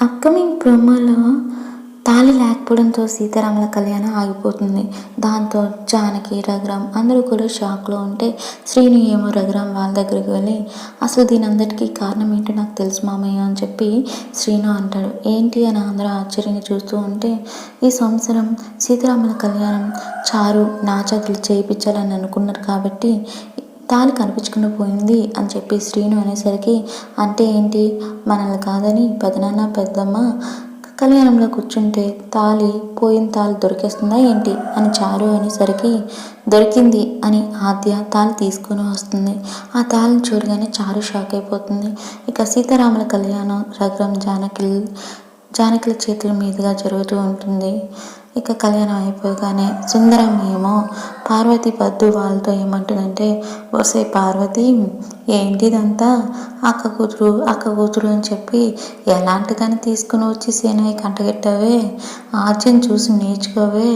Upcoming ప్రోమోలో తాళి లేకపోవడంతో సీతారాముల కళ్యాణం ఆగిపోతుంది. దాంతో జానకి రఘురామ్ అందరూ కూడా షాక్లో ఉంటే శ్రీను ఏమో రఘురామ్ వాళ్ళ దగ్గరికి వెళ్ళి అసలు దీని అందరికీ కారణం ఏంటో నాకు తెలుసు మామయ్య అని చెప్పి శ్రీను అంటాడు. ఏంటి అని అందరూ ఆశ్చర్యంగా చూస్తూ ఉంటే ఈ సంవత్సరం సీతారాముల కళ్యాణం చారు నా చేతులు చేయించాలని అనుకున్నారు కాబట్టి తాళి కనిపించకుండా పోయింది అని చెప్పి శ్రీను అనేసరికి అంటే ఏంటి? మనల్ని కాదని పెదనాన్న పెద్దమ్మ కళ్యాణంలో కూర్చుంటే తాళి పోయిన తాళి దొరికేస్తుందా ఏంటి? అని చారు అనేసరికి దొరికింది అని ఆద్య తాళి తీసుకొని వస్తుంది. ఆ తాళిని చూడగానే చారు షాక్ అయిపోతుంది. ఇక సీతారాముల కళ్యాణం రఘురం జానకి జానకిల చేతుల మీదుగా జరుగుతూ ఉంటుంది. ఇక కళ్యాణం అయిపోగానే సుందరం ఏమో పార్వతి పద్దు వాళ్ళతో ఏమంటుందంటే వసే పార్వతి ఏంటిదంతా? అక్క కూతురు అక్క కూతురు అని చెప్పి ఎలాంటి కానీ తీసుకుని వచ్చి సేనయ్య కంటగట్టావే? ఆద్యం చూసి నేర్చుకోవే?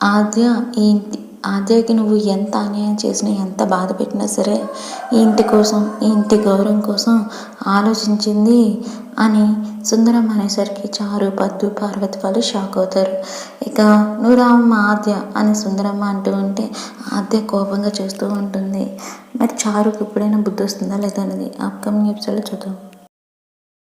ఆద్య ఈ ఆద్యకి నువ్వు ఎంత అన్యాయం చేసినా ఎంత బాధ పెట్టినా సరే ఈ ఇంటి కోసం ఈ ఇంటి గౌరవం కోసం ఆలోచించింది అని సుందరం అనేసరికి చారు పద్దు పార్వతి వాళ్ళు షాక్ అవుతారు. ఇక నువ్వు రామ్మ ఆద్య అని సుందరమ్మ అంటూ ఉంటే ఆద్య కోపంగా చేస్తూ ఉంటుంది. మరి చారుకి ఎప్పుడైనా బుద్ధి వస్తుందా లేదా అనేది అప్కమింగ్ ఎపిసోడ్లో చూద్దాం.